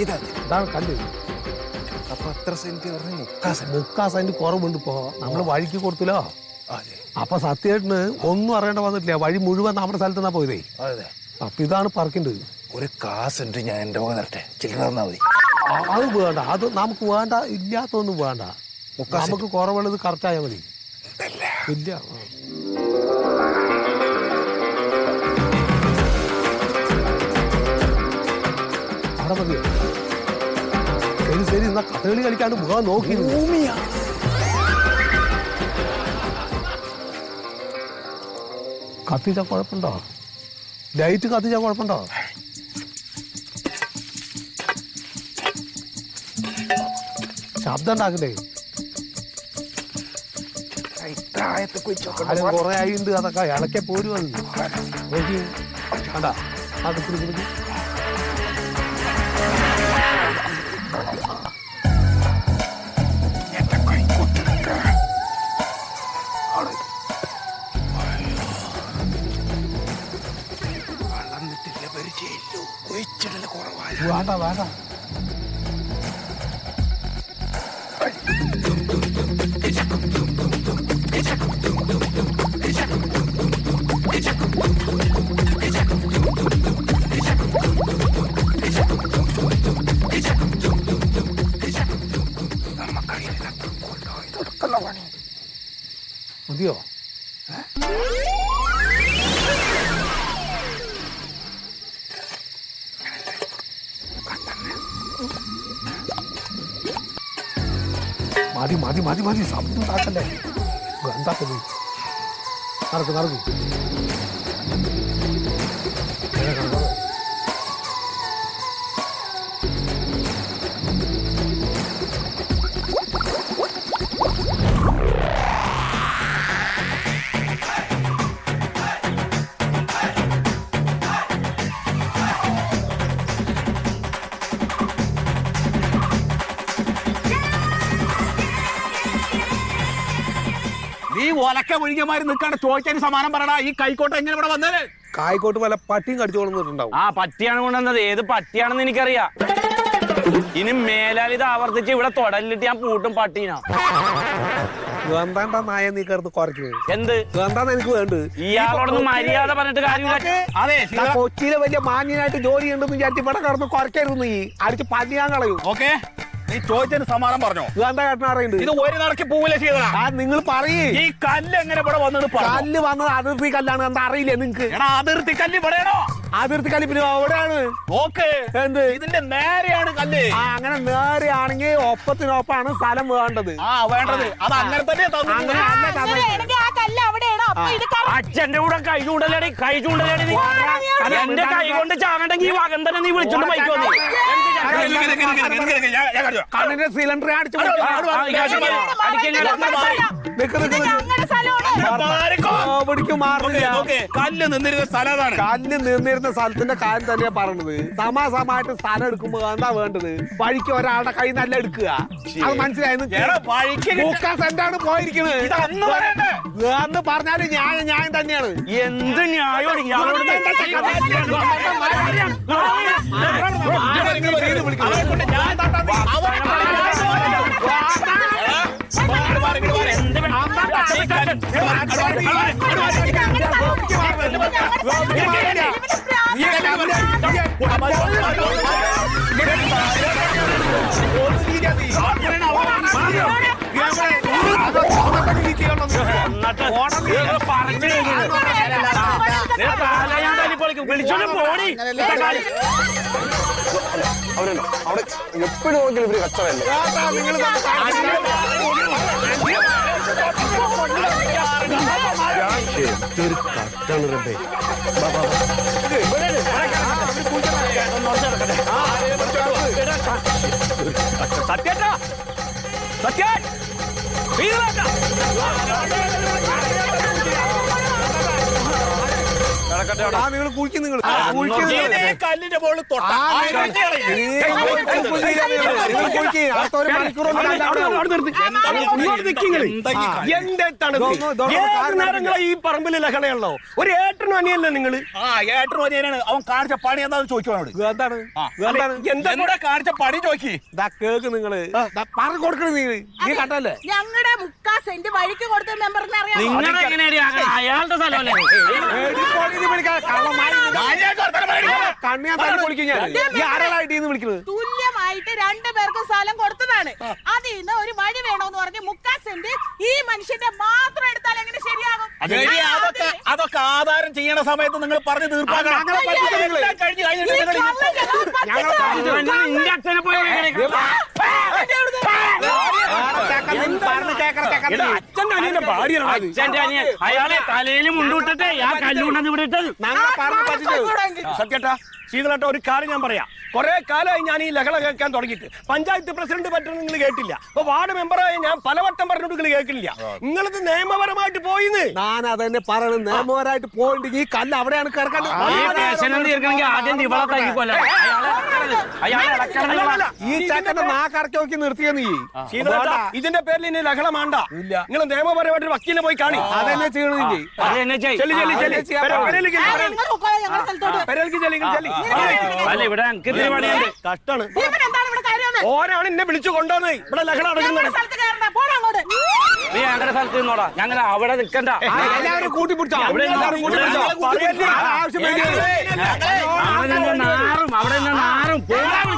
ഇതാ ഇതാണ് കല്ല്. അപ്പൊ എത്ര സെന്റ് പറഞ്ഞു മുക്കാ സെന്റ് മുക്കാ സെന്റ് കുറവുണ്ട് ഇപ്പോ. നമ്മൾ വഴിക്ക് കൊടുത്തല്ലോ. അതെ. അപ്പൊ സത്യേട്ടന് ഒന്നും അറിയേണ്ട വന്നിട്ടില്ല. വഴി മുഴുവൻ നമ്മുടെ സ്ഥലത്ത് നിന്നാ പോയതേ. അതെ. അപ്പൊ ഇതാണ് പറക്കേണ്ടത് ഒരു കാ സെന്റ് ഞാൻ എന്റെ വക തരട്ടെ. ചില്ലറ തന്നാ മതി. അത് വേണ്ട. അത് നമുക്ക് വേണ്ട ഇല്ലാത്തൊന്നും വേണ്ട. നമുക്ക് കുറവുള്ളത് കറക്റ്റ് ആയാൽ മതി. ഇല്ല. അവിടെ മതിയോ? ശരി ശരി എന്നാ കഥകളി കളിക്കാണ്ട് മുഖം നോക്കി ഭൂമിയാ. കത്തിച്ച കുഴപ്പമുണ്ടോ? ലൈറ്റ് കത്തിച്ച കുഴപ്പമുണ്ടോ? ശബ്ദം വെച്ചോക്കണ്ട. കാലം കുറെ ആയിണ്ട് അതൊക്കെ ഇളക്കെ പോരും അത് നോക്കി. കണ്ട? അത് പിടി ഒഴിച്ചിടൽ കുറവായ വേണ്ട വേണ്ട മതിയോ ഇതെത്ര മതി മതി മതി മതി. ശബ്ദം ഉണ്ടാക്കല്ലേ. എന്താക്കത് നടക്ക് നടക്ക്. നീ ഒലക്ക ഒഴിഞ്ഞമാര് നിൽക്കാണ്ട് ചോദിച്ചതിന് സമാനം പറയടാ ഈ കൈക്കോട്ട് എങ്ങനെ ഇവിടെ വന്നത്? കായ്ക്കോട്ട് വല്ല പട്ടിയും കടിച്ചു കൊണ്ടുവന്നിട്ടുണ്ടാവും ആ പട്ടിയാണ് കൊണ്ടുവന്നത്. ഏത് പട്ടിയാണെന്ന് എനിക്കറിയാം. ഇനി മേലാൽ ഇത് ആവർത്തിച്ച് ഇവിടെ തൊടലിട്ട് ഞാൻ പൂട്ടും പട്ടീനാ. എന്താണ്ടാ നായ നീ കുറയ്ക്കുന്നത് എന്ത്? എന്താന്ന് എനിക്ക് വേണ്ടത്? ഇയാളോടൊന്ന് മര്യാദ പറഞ്ഞിട്ട് കാര്യമില്ല. അതെ ദാ കൊച്ചിയിലെ വലിയ മാന്യനായിട്ട് ജോലി ഉണ്ടെന്ന് വിചാരിച്ച് ഇവിടെ കിടന്ന് കുറയ്ക്കരുത് നീ. അടിച്ച് പതിയാൻ കളയും. ഓക്കെ. നീ ചോദിച്ചതിന് സമാനം പറഞ്ഞോ? എന്താ കേട്ടണ അറിയണ്ട് ഇത് ഒരു നടക്ക് പൂവിലെ ചെയ്തതാ. ആ നിങ്ങൾ പറയേ. ഈ കല്ല് എങ്ങനെ ഇവിടെ വന്നത് കല്ല് വന്നത് അതിർത്തി കല്ലാണ്. എന്താ അറിയില്ലേ നിങ്ങക്ക്? എടാ അതിർത്തി കല്ല് ഇവിടെയാണോ? അതിർത്തി കല്ല് പിന്നെ എവിടെയാണ് ഓക്കെ എന്ത്? ഇതിന്റെ നേരെയാണ് കല്ല്. ആ അങ്ങനെ നേരെയാണെങ്കിൽ ഒപ്പത്തിനൊപ്പാണ് സ്ഥലം വേണ്ടത്. ആ വേണ്ടത്. അത് അങ്ങനെ തന്നെ തന്നു അങ്ങനെ ആ കല്ല് അവിടെയാണോ. അപ്പൊ ഇത് കറ- അച്ഛന്റെ കൂടെ കൈ ചൂണ്ടലടി കൈ ചൂണ്ടലടി നീ. എന്റെ കൈ കൊണ്ട് ചാകണ്ടെങ്കിൽ ഈ വകം തന്നെ നീ വിളിച്ചോണ്ട് പോയിക്കോ നീ കണ്ണിന്റെ സിലിണ്ടർ അടിച്ചു ആ, സ്ഥലമാണ് ആ, സെന്റാണ് പോയിരിക്കുന്നത് ഇത് അന്ന് പറയണ്ടേ? എന്ന് പറഞ്ഞാലും ന്യായം ന്യായം തന്നെയാണ്. എന്ത് ന്യായോട് ഇയാളോട് അവരെ കൊണ്ട് ഞാൻ തട്ടാതെ അവരെ കൊണ്ട് ഞാൻ എടാ, മാറി, മാറി, ഇങ്ങട് മാറി. എന്ത് വേ- ഈ കല്ല് നിന്നിരുന്ന സ്ഥലതാണ് കല്ല് നിന്നിരുന്ന സ്ഥലത്തിന്റെ കാര്യം തന്നെയാ മാറി, സമാസമായിട്ട് സ്ഥലം എടുക്കുമ്പോ എന്താ വേണ്ടത് വഴിക്ക് ഒരാളുടെ കൈ നല്ല എടുക്കുക അത് മനസ്സിലായിരുന്നു പറഞ്ഞു കഴിഞ്ഞത്. ദേ തല ഞാൻ തന്നെയാണ് എന്ത് പോടി ഇത്ര അവിടെ എപ്പോഴും നോക്കിയാലും ഇവർ കച്ചവല്ലേ എന്തൊരു കട്ടാണ് റബ്ബേ സത്യേട്ടാ സത്യേട്ടാ. ആ നിങ്ങൾ കുഴിക്കും നിങ്ങൾ. കല്ലിന്റെ മുകളിൽ തൊട്ട. ഈ പറമ്പിൽ ലഹളയുള്ളോ? ഒരു ഏട്ടനും അനിയല്ലേ നിങ്ങൾ? ആ ഏട്ടൻ വനിയനാണ് അവൻ കാണിച്ച പണി എന്താന്ന് ചോദിച്ചു എന്താണ്? എന്താണ്? എന്താ എന്താ കാണിച്ച പണി ചോദിക്കി. കേക്ക് നിങ്ങൾ. പറഞ്ഞു പറ കൊടുക്കണ നീ. നീ കണ്ടല്ലേ ഞങ്ങളുടെ സെന്റ് വഴിക്ക് കൊടുത്ത മെമ്പറിന് അറിയാം? അയാളുടെ സ്ഥലമല്ലേ തുല്യമായിട്ട് രണ്ടു പേർക്ക് സ്ഥലം കൊടുത്തതാണ് അതിൽ നിന്ന് ഒരു വഴി വേണോന്ന് പറഞ്ഞ് മുക്കാ സെന്റ് ഈ മനുഷ്യന്റെ മാത്രം എടുത്താൽ എങ്ങനെ ശരിയാകും ശരി, അതൊക്കെ അതൊക്കെ ആധാരം ചെയ്യണ സമയത്ത് നിങ്ങൾ പറഞ്ഞു തീർപ്പാക്കണം കഴിഞ്ഞ് കഴിഞ്ഞിട്ട് നിങ്ങൾ അച്ഛന്റെ അനിയന്റെ ഭാര്യയാണ്. അച്ഛന്റെ അനിയൻ അയാളെ തലയിൽ മുണ്ടുവിട്ടിട്ട് ആ കല്ലുകൊണ്ടെന്ന് ഇവിടെ ഇട്ടത്. സത്യേട്ടാ ശീതളേട്ട ഒരു കാര്യം ഞാൻ പറയാം. കുറെ കാലമായി ഞാൻ ഈ ലഹള കേൾക്കാൻ തുടങ്ങിയിട്ട് പഞ്ചായത്ത് പ്രസിഡന്റ് പറ്റുന്ന നിങ്ങൾ കേട്ടില്ല. അപ്പൊ വാർഡ് മെമ്പറായി ഞാൻ പലവട്ടം പറഞ്ഞിട്ട് നിങ്ങൾ കേൾക്കില്ല. നിങ്ങളിത് നിയമപരമായിട്ട് പോയിന്ന്. ഞാൻ അതന്നെ പറയണം നിയമപരമായിട്ട് പോയിട്ട് ഈ കല്ല് അവിടെയാണ് കിടക്കേണ്ടത്. ആദ്യം ഇവളെ തല്ലിക്കൊല്ല ഈ ചെക്കന്റെ നാക്കടക്കി നോക്കി നിർത്തിയ നീ? ഇതിന്റെ പേരിൽ ഇനി ലഹള വേണ്ട നിങ്ങൾ നിയമപരമായിട്ട് വക്കീലിനെ പോയി കാണി. അതെന്നെ ചെയ്യണത് നീ അത് ചെയ്യ്. ചെല്ലി ചെല്ലി ചെല്ലി. ആ, ചെയ്യാൻ പെര- പെരയിലേക്ക് ചെല്ലി, ആ, പെരയിലേക്ക്. ഞങ്ങൾ പൊക്കോളാം, ഞങ്ങളുടെ സ്ഥലത്തോട്ട് പെരയിലേക്ക് ചെല്ലി ഇങ്ങ് ചെല്ലി. അല്ല ഇവിടെ എനിക്ക് ഇത്തിരി പണിയുണ്ട് കഷ്ടാണ് എന്താണ് ഇവിടെ കാര്യം ഓരാണ് എന്നെ വിളിച്ചു കൊണ്ടുവന്നത് ഇവിടെ ലഹള ഞങ്ങളുടെ നടക്കുന്നത് സ്ഥലത്ത് കയറണ്ട പോടാ അങ്ങോട്ട് നീ ഞങ്ങളുടെ സ്ഥലത്ത് നിന്നോടാ ഞങ്ങൾ അവിടെ നിൽക്കണ്ട എല്ലാവരും കൂട്ടി പിടിച്ചോ അവിടെ എല്ലാവരും കൂട്ടി പിടിച്ചോ പറയല്ലേ? ആവശ്യം വേണ്ടി വരും. അവിടെ നിന്ന് നാറും അവിടെ നിന്ന് നാറും പോകാൻ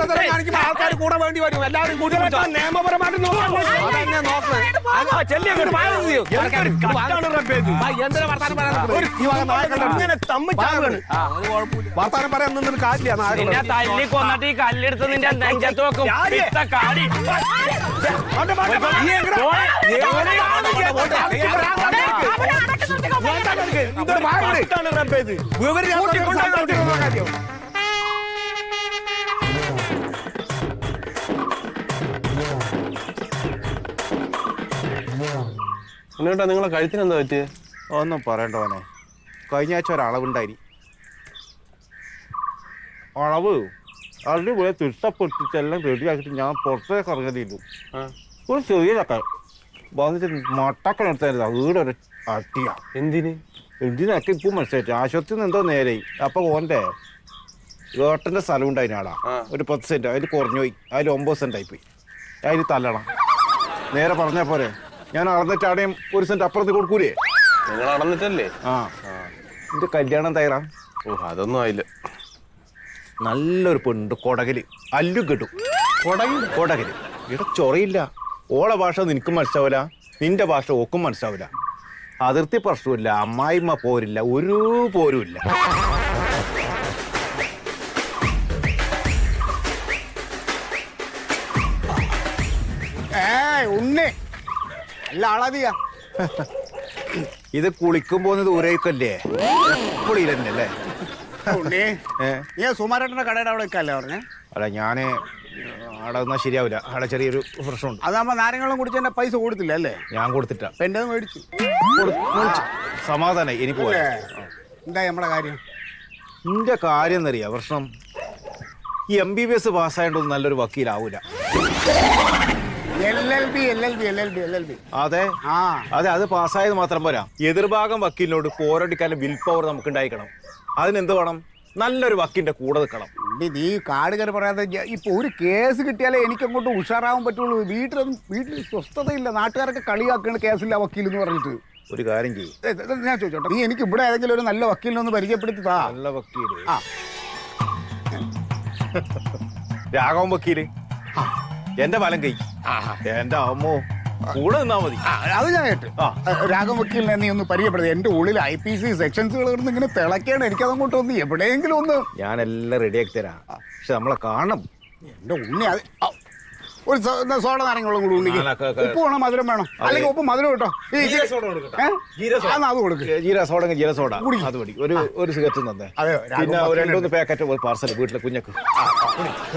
ചെക്കത്തരം കാണിക്കുമ്പോ ആൾക്കാർ കൂടെ വേണ്ടി വരും എല്ലാവരും പിടിച്ചോ നിയമപരമായിട്ട് വർത്താനം പറയാൻ നിന്നൊരു കാര്യമില്ല നിന്നെ നായകളുടെ തല്ലി കൊന്നിട്ട് ഈ കല്ലെടുത്ത് നിന്റെ നെഞ്ചത്ത് വെക്കും പിത്ത കാടി ഇതൊരു വാ, വാ. എന്നിട്ടാ നിങ്ങളെ കഴുത്തിന് എന്താ പറ്റിയത് ഒന്നും പറയണ്ട മോനെ. കഴിഞ്ഞ ആഴ്ച ഒരളവുണ്ടായി അളവ് അടിപൊളി തിട്ടപ്പൊട്ടിച്ചെല്ലാം റെഡിയാക്കിയിട്ട് ഞാൻ പുറത്തേക്ക് ഇറങ്ങിയതിരുന്നു ഒരു ചെറിയ ചക്ക. വന്നിട്ട് മട്ടക്കണെടുത്തായിരുന്നു വീടൊരു അട്ടിയ. എന്തിന്? എന്തിനൊക്കെ ഇപ്പം മനസ്സിലായിട്ട് ആശുപത്രിയിൽ നിന്ന് എന്തോ നേരെയായി അപ്പൊ ഓന്റെ ഏട്ടന്റെ സ്ഥലം ഉണ്ടായിരുന്നു ആടാ ആ. ഒരു പത്ത് സെന്റ് അതിൽ കുറഞ്ഞു പോയി. അതിൽ ഒമ്പത് സെന്റായി പോയി. അതിൽ തല്ലണം. നേരെ പറഞ്ഞാൽ പോരെ. ഞാൻ അളന്നിട്ട് അവിടെയും ഒരു സെന്റ് അപ്പുറത്ത് കൊടുക്കൂലേ? നിങ്ങൾ അളന്നിട്ടല്ലേ? ആ. എന്റെ കല്യാണം തയ്യാറാ? ഓ അതൊന്നും ആയില്ല. നല്ലൊരു പെണ്ണുണ്ട് കൊടകൽ. അല്ലു കിട്ടും. കൊടകിൽ കൊടകൽ. ഇവിടെ ചൊറയില്ല. ഓളെ ഭാഷ നിനക്കും മനസ്സിലാവില്ല നിന്റെ ഭാഷ ഓക്കും മനസ്സിലാവില്ല അതിർത്തി പ്രശ്നമില്ല. അമ്മായിമ്മ പോരില്ല. ഒരു പോരുമില്ല ഏ ഉണ്ണി. അല്ല അളവിയാ ഇത് കുളിക്കുമ്പോ ദൂരേക്കല്ലേ? കുളിയിലെന്നെ അല്ലേ ഉണ്ണി നീ സുമാരേട്ടന്റെ കടയുടെ അവിടെ നിൽക്കല്ലേ പറഞ്ഞേ? അല്ല ഞാൻ അവിടെ നിന്നാ ശരിയാവില്ല അവിടെ ചെറിയൊരു പ്രശ്നമുണ്ട്. അതാകുമ്പോ നാരങ്ങളും കുടിച്ചതിന്റെ പൈസ കൊടുത്തില്ല അല്ലേ? ഞാൻ കൊടുത്തിട്ടാ. എന്റെ മേടിച്ചു. സമാധാനായി ഇനി പോയാ എന്താ നമ്മുടെ കാര്യം? നിന്റെ കാര്യം എന്നറിയാ പ്രശ്നം. ഈ എം ബി ബി എസ് പാസ്സായതൊന്നും നല്ലൊരു വക്കീലാവൂല. അതെ? ആ. അതെ അത് പാസ്സായത് മാത്രം പോരാ. എതിർഭാഗം വക്കീലിനോട് പോരടിക്കാൻ വിൽ പവർ നമുക്ക് ഉണ്ടായിക്കണം അതിനെന്ത് വേണം? നല്ലൊരു വക്കീലിന്റെ കൂടെ നിൽക്കണം. നീ കാട് കയറി പറയാതെ ഇപ്പൊ ഒരു കേസ് കിട്ടിയാലേ എനിക്ക് അങ്ങോട്ട് ഉഷാറാവാൻ പറ്റുള്ളൂ. വീട്ടിലൊന്നും വീട്ടിൽ സ്വസ്ഥതയില്ല. നാട്ടുകാരൊക്കെ കളിയാക്കണ കേസില്ല വക്കീൽ എന്ന് പറഞ്ഞിട്ട്. ഒരു കാര്യം ചെയ്യും. ഞാൻ ചോദിച്ചോട്ടെ. നീ എനിക്ക് ഇവിടെ ഏതെങ്കിലും ഒരു നല്ല വക്കീലിനെ ഒന്ന് പരിചയപ്പെടുത്തി താ. നല്ല വക്കീൽ. ആ. രാഘവൻ വക്കീൽ. എന്റെ വലം കൈ. എന്റെ അമ്മോ. കൂടെ നിന്നാ മതി. അത് ഞാൻ കേട്ടു. ആ. രാഘവ വക്കീലിനെ നീ ഒന്ന് പരിചയപ്പെടുത്തി. എന്റെ ഉള്ളിൽ ഐ പി സി സെക്ഷൻസുകൾ കിടന്ന് ഇങ്ങനെ എനിക്ക് അതങ്ങോട്ട് ഒന്ന് എവിടെയെങ്കിലും ഒന്ന് ഞാൻ എല്ലാം റെഡിയാക്കി തരാം. പക്ഷെ നമ്മളെ കാണണം. എന്റെ ഉണ്ണി അത് ഒരു സോഡ നാരങ്ങളും കൂടി ഉണ്ണിക്ക്. ഉപ്പ് വേണം? മധുരം വേണം? അല്ലെങ്കിൽ ഉപ്പ് മധുരം കേട്ടോ? ജീരസോഡ അത് കൊടുക്ക്. ജീര സോഡ ജീര സോഡ. അത് ഒരു ഒരു സിഗരറ്റ് തന്നെ. പിന്നെ. രണ്ടു മൂന്ന് പാക്കറ്റ് പാർസൽ വീട്ടിലെ കുഞ്ഞക്ക്.